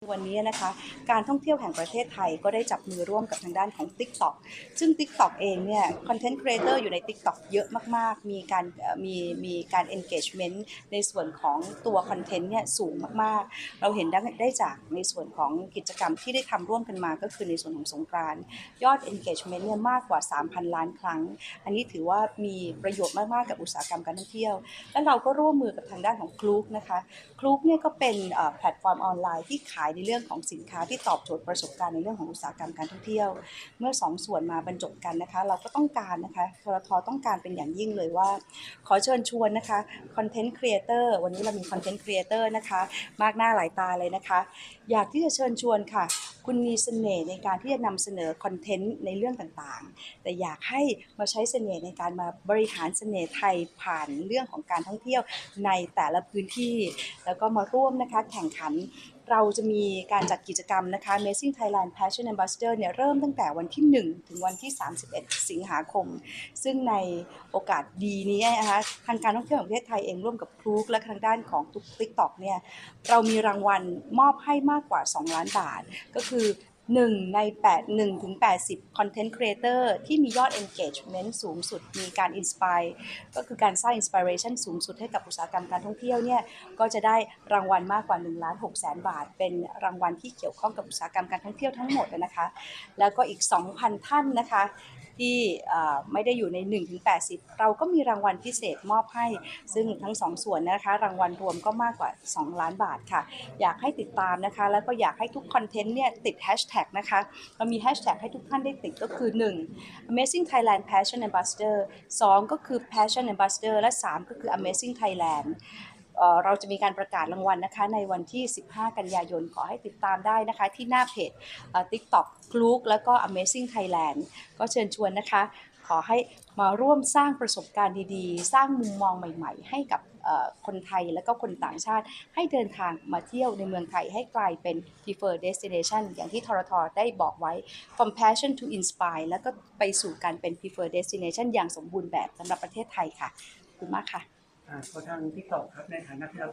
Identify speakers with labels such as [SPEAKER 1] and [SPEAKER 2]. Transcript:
[SPEAKER 1] วันนี้นะคะการท่องเที่ยวแห่งประเทศไทยก็ได้จับมือร่วมกับทางด้านของ TikTok ซึ่ง TikTok เองเนี่ยคอนเทนต์ครีเอเตอร์อยู่ใน TikTok เยอะมากๆ มีการมีมีการ engagement ในส่วนของตัวคอนเทนต์เนี่ยสูงมากๆ เราเห็นได้ได้จากในส่วนของกิจกรรมที่ได้ทำร่วมกันมาก็คือในส่วนของสงกรานยอด engagement เนี่ยมากกว่า 3,000 ล้านครั้ง อันนี้ถือว่ามีประโยชน์มากๆ กับอุตสาหกรรมการท่องเที่ยว และเราก็ร่วมมือกับทางด้านของคลูกนะคะคลูกเนี่ยก็เป็นแพลตฟอร์มออนไลน์ที่ขายในเรื่องของสินค้าที่ตอบโจทย์ประสบการณ์ในเรื่องของอุตสาหกรรมการท่องเที่ยว เมื่อสองส่วนมาบรรจบกันนะคะ เราก็ต้องการนะคะทรทต้องการเป็นอย่างยิ่งเลยว่า ขอเชิญชวนนะคะคอนเทนต์ครีเอเตอร์วันนี้เรามีคอนเทนต์ครีเอเตอร์นะคะ มากหน้าหลายตาเลยนะคะ อยากที่จะเชิญชวนค่ะ คุณมีเสน่ห์ในการที่จะนำเสนอคอนเทนต์ในเรื่องต่างๆ แต่อยากให้มาใช้เสน่ห์ในการมาบริหารเสน่ห์ไทยผ่านเรื่องของการท่องเที่ยวในแต่ละพื้นที่ แล้วก็มาร่วมนะคะแข่งขัน เราจะมีการจัดกิจกรรมนะคะ Amazing Thailand Passion Ambassador เนี่ยเริ่มตั้งแต่วันที่ 1 ถึงวันที่ 31 สิงหาคม ซึ่งในโอกาสดีนี้นะคะทางการท่องเที่ยวของประเทศไทยเองร่วมกับครูกและทางด้านของทุก TikTok เนี่ยเรามีรางวัลมอบให้มากกว่า 2 ล้านบาท ก็คือ 1 ใน 8 1ถึง80 Content Creator ที่มียอด Engagement สูงสุด มีการ Inspire ก็คือการสร้าง Inspiration สูงสุดให้กับอุตสาหกรรมการท่องเที่ยวเนี่ย ก็จะได้รางวัลมากกว่า1ล้าน6แสนบาท เป็นรางวัลที่เกี่ยวข้องกับอุตสาหกรรมการท่องเที่ยวทั้งหมดนะคะ แล้วก็อีก 2,000 ท่านนะคะ ที่ไม่ได้อยู่ใน 1-80 เราก็มีรางวัลพิเศษมอบให้ ซึ่งทั้งสองส่วนนะคะ รางวัลรวมก็มากกว่า 2 ล้านบาทค่ะ อยากให้ติดตามนะคะ แล้วก็อยากให้ทุกคอนเทนต์เนี่ยติดแฮชแท็กนะคะเรามีแฮชแท็กให้ทุกท่านได้ติดก็คือ 1. Amazing Thailand Passion Ambassador 2 ก็คือ Passion Ambassador และ 3 ก็คือ Amazing Thailand เราจะมีการประกาศรางวัลนะคะในวันที่ 15 กันยายนขอให้ติดตามได้นะคะ ที่หน้าเพจ TikTok คลูกแล้วก็ Amazing Thailand ก็เชิญชวนนะคะ ขอให้มาร่วมสร้างประสบการณ์ดีๆ สร้างมุมมองใหม่ๆ ให้กับคนไทยและก็คนต่างชาติ ให้เดินทางมาเที่ยวในเมืองไทยให้กลายเป็น preferred destination อย่างที่ทรทได้บอกไว้ from passion to inspire แล้วก็ไปสู่การเป็น preferred destination อย่างสมบูรณ์แบบสำหรับประเทศไทยค่ะ ขอบคุณมากค่ะ
[SPEAKER 2] ขอทางที่ตอบครับในฐานะที่เรา